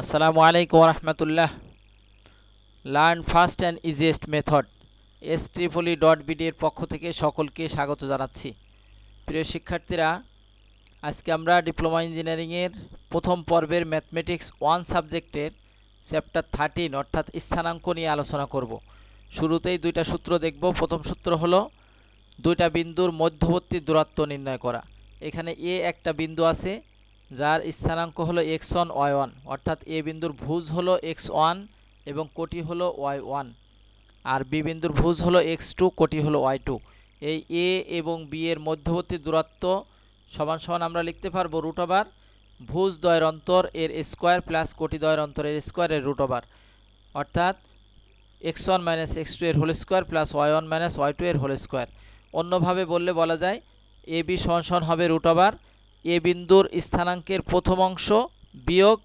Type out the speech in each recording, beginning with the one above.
আসসালামু আলাইকুম রহমতুল্লাহ learn fast and easiest method S triply dot বিডির পক্ষ থেকে সকলকে স্বাগত জানাচ্ছি। প্রিয় শিক্ষার্থীরা, আজকে আমরা ডিপ্লোমা ইঞ্জিনিয়ারিংয়ের প্রথম পর্বের ম্যাথমেটিক্স ওয়ান সাবজেক্টের চ্যাপ্টার থার্টিন অর্থাৎ স্থানাঙ্ক নিয়ে আলোচনা করব। শুরুতেই দুইটা সূত্র দেখব। প্রথম সূত্র হলো, দুইটা বিন্দুর মধ্যবর্তী দূরত্ব নির্ণয় করা। এখানে এ একটা বিন্দু আছে যার স্থানাঙ্ক হলো এক্স ওয়ান ওয়াই ওয়ান, অর্থাৎ এ বিন্দুর ভুজ হলো এক্স ওয়ান এবং কোটি হলো ওয়াই ওয়ান, আর বি বিন্দুর ভুজ হলো এক্স টু, কোটি হলো ওয়াই টু। এই এ এবং বি এর মধ্যবর্তী দূরত্ব সমান সমান আমরা লিখতে পারব রুট ওভার ভুজ দয়ের অন্তর এর স্কোয়ার প্লাস কোটি দয়ের অন্তর এর স্কোয়ারের রুট ওভার অর্থাৎ x one minus x two এর whole square plus y one minus y two এর হোল স্কোয়ার অন্যভাবে বললে বলা যায় এ বি সমান সমান হবে রুট ওভার এ বিন্দুর স্থানাঙ্কের প্রথম অংশ বিয়োগ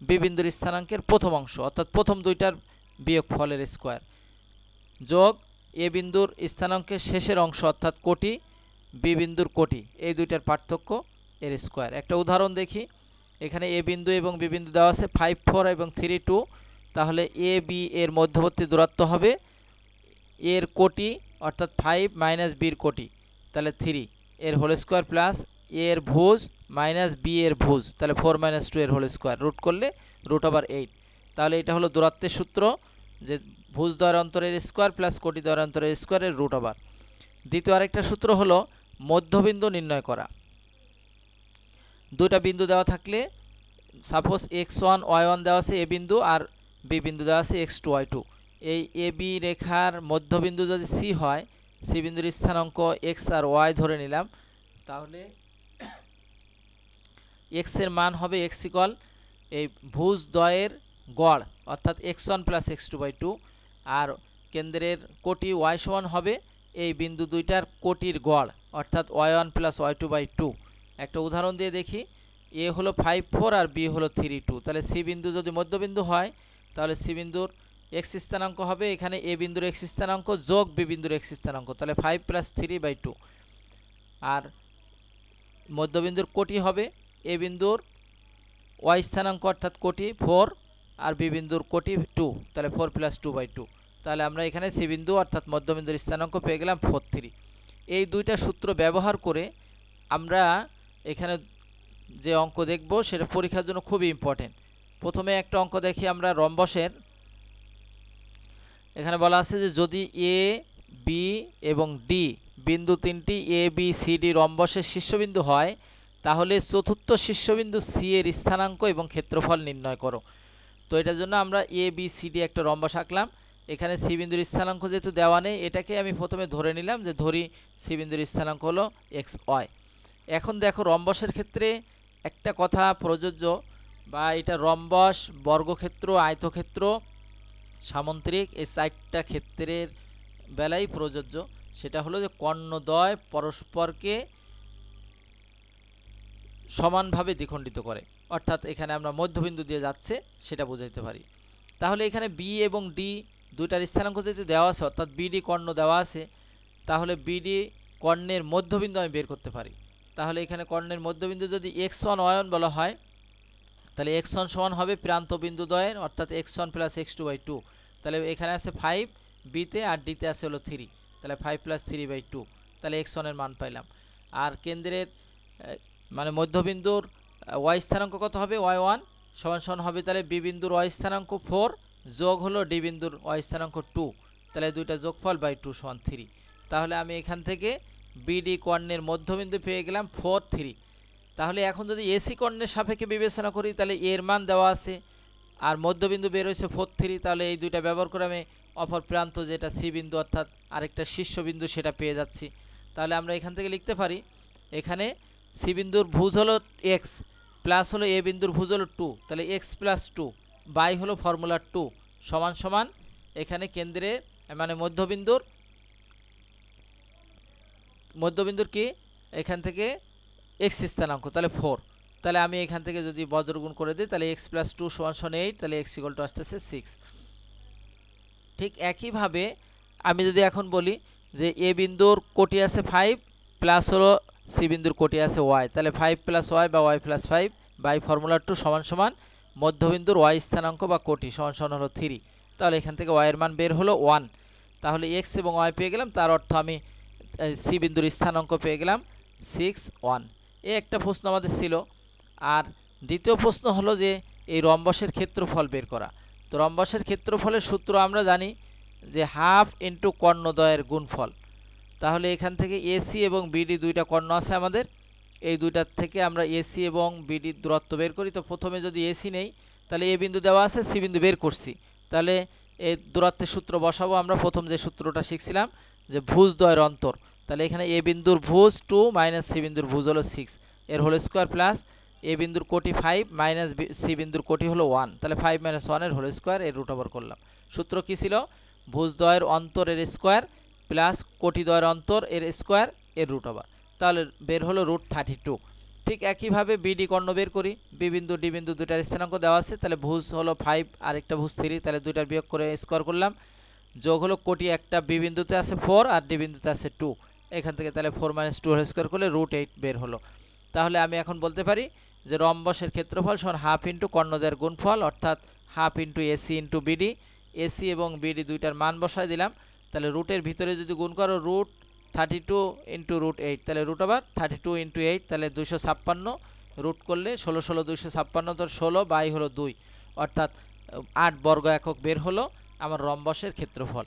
বি বিন্দুর স্থানাঙ্কের প্রথম অংশ, অর্থাৎ প্রথম দুইটার বিয়োগ ফলের স্কোয়ার যোগ এ বিন্দুর স্থানাঙ্কের শেষের অংশ, অর্থাৎ কোটি, বি বিন্দুর কোটি, এই দুইটার পার্থক্য এর স্কোয়ার। একটা উদাহরণ দেখি, এখানে এ বিন্দু এবং বি বিন্দু দেওয়া আছে ফাইভ ফোর এবং থ্রি টু তাহলে এ, বি এর মধ্যবর্তী দূরত্ব হবে এর কোটি, অর্থাৎ ফাইভ মাইনাস বির কোটি, তাহলে থ্রি এর হোল স্কোয়ার প্লাস এর ভুজ মাইনাস বি এর ভুজ, তাহলে ফোর মাইনাস টু এর হোল স্কোয়ার রুট করলে রুট ওভার এইট তাহলে এটা হলো দূরত্বের সূত্র, যে ভুজ দ্বয়ের অন্তরের স্কোয়ার প্লাস কোটি দ্বয়ের অন্তরের স্কোয়ারের রুট ওভার দ্বিতীয় আরেকটা সূত্র হলো মধ্যবিন্দু নির্ণয় করা। দুটা বিন্দু দেওয়া থাকলে suppose x one y one দেওয়া আছে এ বিন্দু আর বি বিন্দু দেওয়া আছে এক্স টু ওয়াই টু এই এ বি রেখার মধ্যবিন্দু যদি সি হয় সি বিন্দুর স্থানাঙ্ক এক্স আর ওয়াই ধরে নিলাম, তাহলে এক্সের মান হবে এক্স ইকল এই ভুজ দয়ের গড়, অর্থাৎ x one plus x two by two আর কেন্দ্রের কোটি ওয়াই সমান হবে এই বিন্দু দুইটার কোটির গড়, অর্থাৎ y one plus y two by two একটা উদাহরণ দিয়ে দেখি এ হলো ফাইভ ফোর আর বি হলো থ্রি টু তাহলে সি বিন্দু যদি মধ্যবিন্দু হয়, তাহলে সি বিন্দুর এক্স স্থানাঙ্ক হবে এখানে এ বিন্দুর এক্স স্থানাঙ্ক যোগ বি বিন্দুর এক্স স্থানাঙ্ক, তাহলে five plus three by two আর মধ্যবিন্দুর কোটি হবে এ বিন্দুর ওয়াই স্থানাঙ্ক অর্থাৎ কোটি ফোর আর বি বিন্দুর কোটি টু, তাহলে four plus two by two. তাহলে আমরা এখানে সি বিন্দু অর্থাৎ মধ্যবিন্দুর স্থানাঙ্ক পেয়ে গেলাম ফোর থ্রি। এই দুইটা সূত্র ব্যবহার করে আমরা এখানে যে অঙ্ক দেখব, সেটা পরীক্ষার জন্য খুবই ইম্পর্টেন্ট প্রথমে একটা অঙ্ক দেখি আমরা রম্বসের। এখানে বলা আছে যে যদি এ, বি এবং ডি বিন্দু তিনটি, এ, বি, সি, ডি রম্বসের শীর্ষবিন্দু হয় তাহলে চতুর্থ শীর্ষবিন্দু সি এর স্থানাঙ্ক এবং ক্ষেত্রফল নির্ণয় করো। তো এটার জন্য আমরা এ বি সি ডি একটা রম্বস আঁকলাম এখানে সি বিন্দুর স্থানাঙ্ক যেহেতু দেওয়া নেই, এটাকে আমি প্রথমে ধরে নিলাম যে ধরি সি বিন্দুর স্থানাঙ্ক হলো এক্স ওয়াই এখন দেখো রম্বসের ক্ষেত্রে একটা কথা প্রযোজ্য বা এটা রম্বস, বর্গক্ষেত্র, আয়তক্ষেত্র, সামন্ত্রিক, এই চারটা ক্ষেত্রের বেলাই প্রযোজ্য। সেটা হলো যে কর্ণদ্বয় পরস্পরকে সমানভাবে দ্বিখণ্ডিত করে। অর্থাৎ এখানে আমরা মধ্যবিন্দু দিয়ে যাচ্ছে, সেটা বোঝাইতে পারি। তাহলে এখানে বি এবং ডি দুইটার স্থানাঙ্ক যদি দেওয়া আছে, অর্থাৎ বিডি কর্ণ দেওয়া আছে, তাহলে বিডি কর্ণের মধ্যবিন্দু আমি বের করতে পারি। তাহলে এখানে কর্ণের মধ্যবিন্দু যদি এক্স ওয়ান ওয়ান বলা হয়, তাহলে এক্স ওয়ান সমান হবে প্রান্ত বিন্দু দ্বয়ের, অর্থাৎ x one plus x two by two তাহলে এখানে আছে ফাইভ বিতে আর ডিতে আছে হলো থ্রি তাহলে five plus three by two তাহলে এক্স ওয়ানের মান পাইলাম। আর কেন্দ্রের মানে মধ্যবিন্দুর ওয়াই স্থানাঙ্ক কত হবে? ওয়াই ওয়ান সমান সমান হবে তাহলে বি বিন্দুর ওয়াই স্থানাঙ্ক ফোর যোগ হলো ডি বিন্দুর ওয়াই স্থানাঙ্ক টু তাহলে দুইটা যোগফল বাই টু সমান থ্রি তাহলে আমি এখান থেকে বিডি কর্ণের মধ্যবিন্দু পেয়ে গেলাম ফোর থ্রি তাহলে এখন যদি এসি কর্ণের সাপেক্ষে বিবেচনা করি, তাহলে এর মান দেওয়া আছে। আর মধ্যবিন্দু বের হয়েছে ফোর থ্রি তাহলে এই দুইটা ব্যবহার করে আমি অপর প্রান্ত যেটা সি বিন্দু অর্থাৎ আরেকটা শীর্ষবিন্দু সেটা পেয়ে যাচ্ছি। তাহলে আমরা এখান থেকে লিখতে পারি, এখানে সি বিন্দুর ভুজ হলো এক্স, প্লাস হলো এ বিন্দুর ভুজ হলো টু। তাহলে এক্স প্লাস টু, বাই হলো ফর্মুলা টু, সমান সমান এখানে কেন্দ্রে মানে মধ্যবিন্দুর মধ্যবিন্দুর কি? এখান থেকে এক্স স্থানাঙ্ক, তাহলে ফোর। তাহলে আমি এখান থেকে যদি বজ্রগুণ করে দিই, তাহলে এক্স প্লাস টু সমান সমান এইট, তাহলে এক্স ইকল টু আসতেছে সিক্স। ঠিক একইভাবে আমি যদি এখন বলি যে এ বিন্দুর কোটি আছে ফাইভ, প্লাস হলো সি বিন্দুর কোটি আছে ওয়াই। তাহলে ফাইভ প্লাস ওয়াই বা y plus five by formula two সমান সমান মধ্যবিন্দুর ওয়াই স্থানাঙ্ক বা কোটি সমান সমান হলো থ্রি তাহলে এখান থেকে ওয়াইয়ের মান বের হলো ওয়ান তাহলে এক্স এবং ওয়াই পেয়ে গেলাম, তার অর্থ আমি সি বিন্দুর স্থানাঙ্ক পেয়ে গেলাম সিক্স ওয়ান এ একটা প্রশ্ন আমাদের ছিল। আর দ্বিতীয় প্রশ্ন হলো যে, এই রম্বসের ক্ষেত্রফল বের করা। তো রম্বসের ক্ষেত্রফলের সূত্র আমরা জানি যে হাফ ইন্টু কর্ণদ্বয়ের গুণফল। তাহলে এখান থেকে এসি এবং বিডি দুইটা কর্ণ আছে আমাদের। এই দুইটার থেকে আমরা এসি এবং বিডির দূরত্ব বের করি। তো প্রথমে যদি এসি নেই, তাহলে এ বিন্দু দেওয়া আছে সি বিন্দু বের করছি। তাহলে এই দূরত্বের সূত্র বসাবো। আমরা প্রথম যে সূত্রটা শিখছিলাম, যে ভুজ দ্বয়ের অন্তর। তাহলে এখানে এ বিন্দুর ভুজ টু মাইনাস সি বিন্দুর ভুজ হলো সিক্স এর হোল স্কোয়ার প্লাস এ বিন্দুর কোটি ফাইভ মাইনাস সি বিন্দুর কোটি হলো ওয়ান তাহলে ফাইভ মাইনাস ওয়ানের হোল স্কোয়ার এর রুট ওভার করলাম। সূত্র কী ছিল? ভুজ দ্বয়ের অন্তরের স্কোয়ার প্লাস কোটি দ্বয়ের অন্তর এর স্কোয়ার এর রুট ওভার। তাহলে বের হলো রুট থার্টি টু। ঠিক একইভাবে বিডি কর্ণ বের করি। বি বিন্দু, ডি বিন্দু দুইটার স্থানাঙ্ক দেওয়া আছে। তাহলে ভুজ হলো ফাইভ আর একটা ভুজ থ্রি। তাহলে দুইটার বিয়োগ করে স্কোয়ার করলাম। যোগ হলো কোটি একটা, বি বিন্দুতে আছে ফোর আর ডি বিন্দুতে আছে টু। এখান থেকে তাহলে ফোর মাইনাস টু স্কোয়ার করলে রুট এইট বের হলো। তাহলে আমি এখন বলতে পারি যে রম্বসের ক্ষেত্রফল সমান হাফ ইন্টু কর্ণদের গুণফল, অর্থাৎ half into AC into BD. AC এবং বিডি দুইটার মান বসায় দিলাম। তাহলে রুটের ভিতরে যদি গুণ করো root thirty two into root eight তাহলে রুট আবার থার্টি টু ইন্টু এইট তাহলে দুশো ছাপ্পান্ন রুট করলে ষোলো ষোলো দুইশো ছাপ্পান্ন, তোর ষোলো বাই হলো দুই, অর্থাৎ আট বর্গ একক বের হলো আমার রম্বসের ক্ষেত্রফল।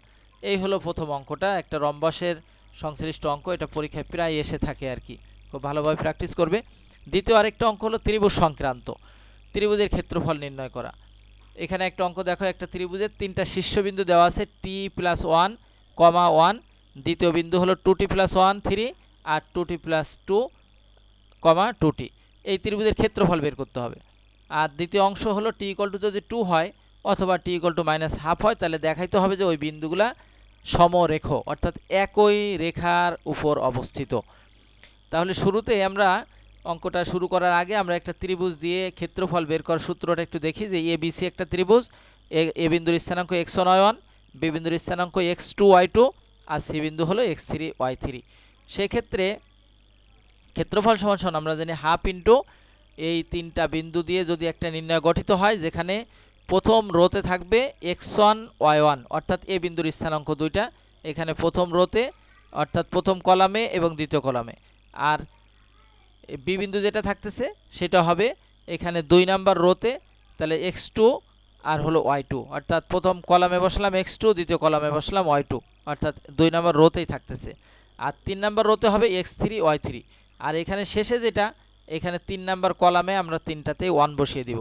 এই হলো প্রথম অঙ্কটা, একটা রম্বসের সংশ্লিষ্ট অঙ্ক, এটা পরীক্ষায় প্রায় এসে থাকে আর কি, খুব ভালোভাবে প্র্যাকটিস করবে। দ্বিতীয় আরেকটা অঙ্ক হলো ত্রিভুজ সংক্রান্ত, ত্রিভুজের ক্ষেত্রফল নির্ণয় করা। এখানে একটা অঙ্ক দেখো, একটা ত্রিভুজের তিনটা শীর্ষবিন্দু দেওয়া আছে t plus one comma one, দ্বিতীয় বিন্দু হলো two t plus one three আর two t plus two comma two t এই ত্রিভুজের ক্ষেত্রফল বের করতে হবে। আর দ্বিতীয় অংশ হলো টি ইকল টু যদি টু হয় অথবা t equal two minus half হয়, তাহলে দেখাইতে হবে যে ওই বিন্দুগুলা সমরেখ, অর্থাৎ একই রেখার উপর অবস্থিত। তাহলে শুরুতে আমরা অঙ্কটা শুরু করার আগে আমরা একটা ত্রিভুজ দিয়ে ক্ষেত্রফল বের করার সূত্রটা একটু দেখি যে এ বিসি একটা ত্রিভুজ, এ এ বিন্দুর স্থানাঙ্ক এক্স নয় ওয়ান বি বিন্দুর স্থানাঙ্ক এক্স টু ওয়াই টু আর সি বিন্দু হলো এক্স থ্রি ওয়াই থ্রি। সেক্ষেত্রে ক্ষেত্রফল সমান আমরা জানি হাফ ইন্টু এই তিনটা বিন্দু দিয়ে যদি একটা নির্ণয় গঠিত হয়, যেখানে প্রথম রোতে থাকবে এক্স ওয়ান ওয়াই ওয়ান, অর্থাৎ এ বিন্দুর স্থানাঙ্ক দুইটা, এখানে প্রথম রোতে, অর্থাৎ প্রথম কলামে এবং দ্বিতীয় কলামে। আর বি বিন্দু যেটা থাকতেছে, সেটা হবে এখানে দুই নাম্বার রোতে, তাহলে এক্স টু আর হলো ওয়াই টু অর্থাৎ প্রথম কলামে বসলাম এক্স টু দ্বিতীয় কলামে বসলাম ওয়াই টু অর্থাৎ দুই নাম্বার রোতেই থাকতেছে। আর তিন নাম্বার রোতে হবে এক্স থ্রি ওয়াই থ্রি আর এখানে শেষে যেটা, এখানে তিন নাম্বার কলামে আমরা তিনটাতেই ওয়ান বসিয়ে দিব।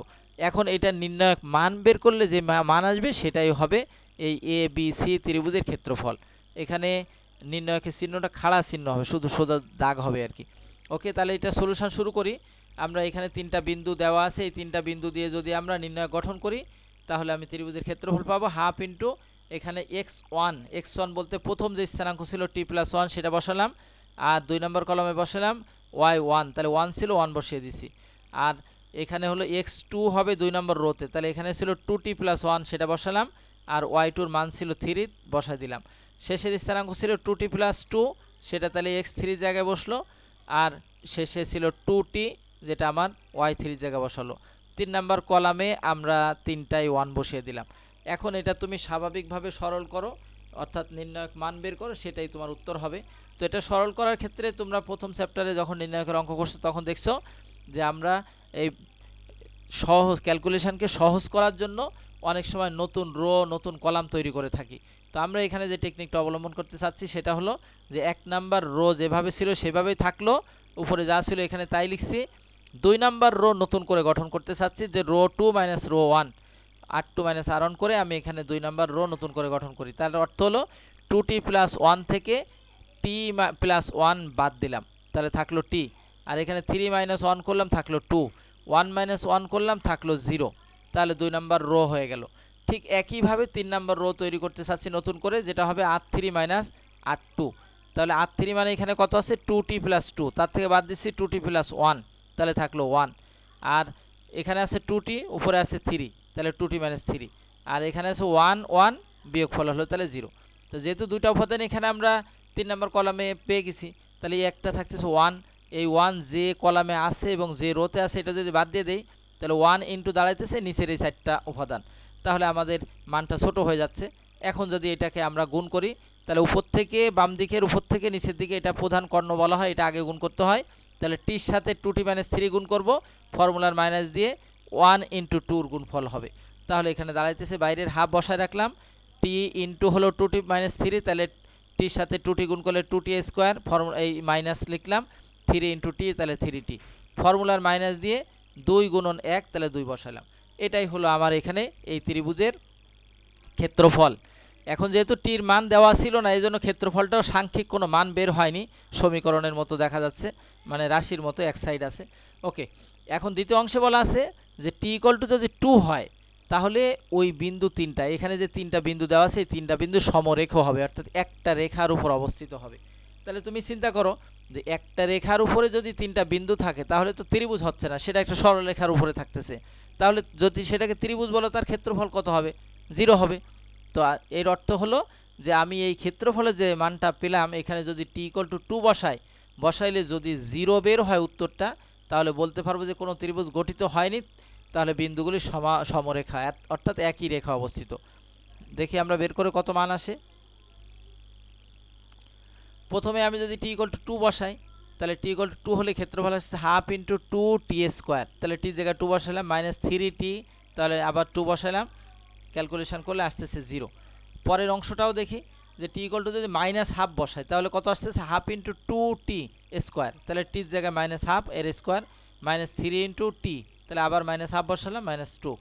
এখন এটা নির্ণায়ক মান বের করলে যে মান আসবে, সেটাই হবে এই এ বি সি ত্রিভুজের ক্ষেত্রফল। এখানে নির্ণায়কের চিহ্নটা খাড়া চিহ্ন হবে, শুধু সোজা দাগ হবে আর কি। ওকে, তাহলে এটা সলিউশন শুরু করি। আমরা এখানে তিনটা বিন্দু দেওয়া আছে। এই তিনটা বিন্দু দিয়ে যদি আমরা নির্ণয় গঠন করি তাহলে আমি ত্রিভুজের ক্ষেত্রফল পাবো হাফ ইন্টু এখানে এক্স ওয়ান। এক্স ওয়ান বলতে প্রথম যে স্থানাঙ্ক ছিল টি প্লাস ওয়ান, সেটা বসালাম। আর দুই নম্বর কলমে বসালাম ওয়াই ওয়ান। তাহলে ওয়ান ছিল, ওয়ান বসিয়ে দিছি। আর এখানে হলো এক্স টু হবে দুই নম্বর রোতে। তাহলে এখানে ছিল টু টি প্লাস ওয়ান, সেটা বসালাম। আর ওয়াই টুর মান ছিল থ্রি, বসাই দিলাম। শেষের স্থানাঙ্ক ছিল টু টি প্লাস টু, সেটা তাহলে এক্স থ্রির জায়গায় বসল। আর শেষে ছিল টু টি, যেটা আমার ওয়াই থ্রির জায়গায় বসালো। তিন নাম্বার কলামে আমরা তিনটাই ওয়ান বসিয়ে দিলাম। এখন এটা তুমি স্বাভাবিকভাবে সরল করো, অর্থাৎ নির্ণায়ক মান বের করো, সেটাই তোমার উত্তর হবে। তো এটা সরল করার ক্ষেত্রে তোমরা প্রথম চ্যাপ্টারে যখন নির্ণায়কের অঙ্ক করছ, তখন দেখছ যে আমরা এই সহজ ক্যালকুলেশনকে সহজ করার জন্য অনেক সময় নতুন রো নতুন কলাম তৈরি করে থাকি। তো আমরা এখানে যে টেকনিকটা অবলম্বন করতে চাচ্ছি, সেটা হলো যে এক নাম্বার রো যেভাবে ছিল সেভাবেই থাকল, উপরে যা ছিল এখানে তাই লিখছি। দুই নাম্বার রো নতুন করে গঠন করতে চাচ্ছি যে row two minus row one R two minus R করে আমি এখানে দুই নাম্বার রো নতুন করে গঠন করি। তার অর্থ হলো টু টি প্লাস ওয়ান থেকে টি প্লাস ওয়ান বাদ দিলাম। তাহলে থাকল টি আর এখানে থ্রি মাইনাস ওয়ান করলাম, থাকল টু ওয়ান মাইনাস ওয়ান করলাম, থাকল জিরো তাহলে দুই নাম্বার রো হয়ে গেল। ঠিক একইভাবে তিন নাম্বার রো তৈরি করতে চাচ্ছি নতুন করে, যেটা হবে R three minus R two তাহলে আর থ্রি মানে এখানে কত আছে? টু টি প্লাস টু তার থেকে বাদ দিচ্ছি টু টি প্লাস ওয়ান তাহলে থাকল ওয়ান আর এখানে আছে টু টি উপরে আছে থ্রি তাহলে টু টি মাইনাস থ্রি আর এখানে আছে ওয়ান ওয়ান বিয়োগ ফল হলো তাহলে জিরো তো যেহেতু দুইটা উপাদান এখানে আমরা তিন নম্বর কলামে পেয়ে গেছি, তাহলে একটা থাকতেছে ওয়ান এই ওয়ান যে কলামে আছে এবং যে রোতে আছে, এটা যদি বাদ দিয়ে দেই, তাহলে ওয়ান ইন্টু দাঁড়াইতেছে নিচের এই চারটা উপাদান তাহলে আমাদের মানটা ছোট হয়ে যাচ্ছে। এখন যদি এটাকে আমরা গুণ করি, তাহলে উপর থেকে বাম দিকের উপর থেকে নিচের দিকে এটা প্রধান কর্ণ বলা হয়, এটা আগে গুণ করতে হয়। তাহলে টির সাথে টু টি মাইনাস থ্রি গুণ করব ফর্মুলার মাইনাস দিয়ে ওয়ান ইন্টু টুর গুণফল হবে। তাহলে এখানে দাঁড়াইতেছে, বাইরের হাফ বসায় রাখলাম টি ইন্টু হলো টু টি মাইনাস থ্রি তাহলে টির সাথে টু টি গুণ করলে টু টি স্কোয়ার ফর্মুলা এই মাইনাস লিখলাম থ্রি ইন্টু টি তাহলে থ্রি টি ফর্মুলার মাইনাস দিয়ে দুই গুণন এক, তাহলে দুই বসালাম এটাই হলো আমার এখানে এই ত্রিভুজের ক্ষেত্রফল। এখন যেহেতু টির মান দেওয়া ছিল না এই জন্য ক্ষেত্রফলটাও সাংখ্যিক কোনো মান বের হয়নি, সমীকরণের মতো দেখা যাচ্ছে। মানে রাশির মতো এক সাইড আছে। ওকে এখন দ্বিতীয় অংশে বলা আছে যে টি ইকল টু যদি টু হয়, তাহলে ওই বিন্দু তিনটা, এখানে যে তিনটা বিন্দু দেওয়া আছে, এই তিনটা বিন্দু সমরেখ হবে, অর্থাৎ একটা রেখার উপর অবস্থিত হবে। তাহলে তুমি চিন্তা করো যে একটা রেখার উপরে যদি তিনটা বিন্দু থাকে, তাহলে তো ত্রিভুজ হচ্ছে না, সেটা একটা সরলরেখার উপরে থাকতেছে। তাহলে যদি সেটাকে ত্রিভুজ বলো, তার ক্ষেত্রফল কত হবে? জিরো হবে। তো এর অর্থ হলো যে আমি এই ক্ষেত্রফলে যে মানটা পেলাম, এখানে যদি টি ইকল টু টু বসাই বসাইলে যদি জিরো বের হয় উত্তরটা, তাহলে বলতে পারব যে কোনো ত্রিভুজ গঠিত হয়নি, তাহলে বিন্দুগুলি সমা, সমরেখা অর্থাৎ একই রেখা অবস্থিত। দেখি আমরা বের করে কত মান আসে। প্রথমে আমি যদি টি ইকল টু টু বসাই, তাহলে টি ইকল টু হলে ক্ষেত্রফল আসছে half into two t square তাহলে টি জায়গায় টু বসালাম মাইনাস থ্রি টি তাহলে আবার টু বসালাম ক্যালকুলেশন করলে আসতেছে জিরো পরের অংশটাও দেখি। যে টি ইকল টু যদি মাইনাস হাফ বসাই, তাহলে কত আসতেছে half into two t square তাহলে টির জায়গায় মাইনাস হাফ এর square minus three into t তাহলে আবার মাইনাস হাফ বসালাম মাইনাস টু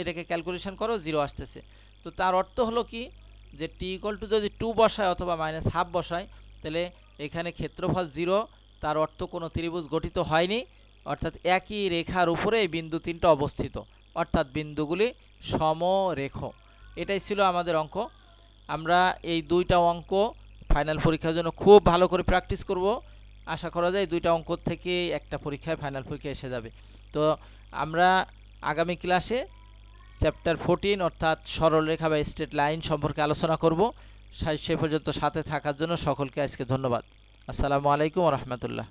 এটাকে ক্যালকুলেশন করো জিরো আসতেছে। তো তার অর্থ হলো কি? যে টি ইকল টু যদি টু বসায় অথবা মাইনাস হাফ বসায়, তাহলে এখানে ক্ষেত্রফল জিরো তার অর্থ কোনো ত্রিভুজ গঠিত হয়নি। অর্থাৎ একই রেখার উপরে এই বিন্দু তিনটা অবস্থিত। অর্থাৎ বিন্দুগুলি সমরেখ। এটাই ছিল আমাদের অঙ্ক। আমরা এই দুইটা অঙ্ক ফাইনাল পরীক্ষার জন্য খুব ভালো করে প্র্যাকটিস করব। আশা করা যায় দুইটা অঙ্ক থেকে একটা পরীক্ষায় ফাইনাল পরীক্ষা এসে যাবে। তো আমরা আগামী ক্লাসে চ্যাপ্টার ফোরটিন অর্থাৎ সরলরেখা বা স্ট্রেট লাইন সম্পর্কে আলোচনা করব। সে পর্যন্ত সাথে থাকার জন্য সকলকে আজকে ধন্যবাদ। আসসালামু আলাইকুম রহমতুল্লাহ।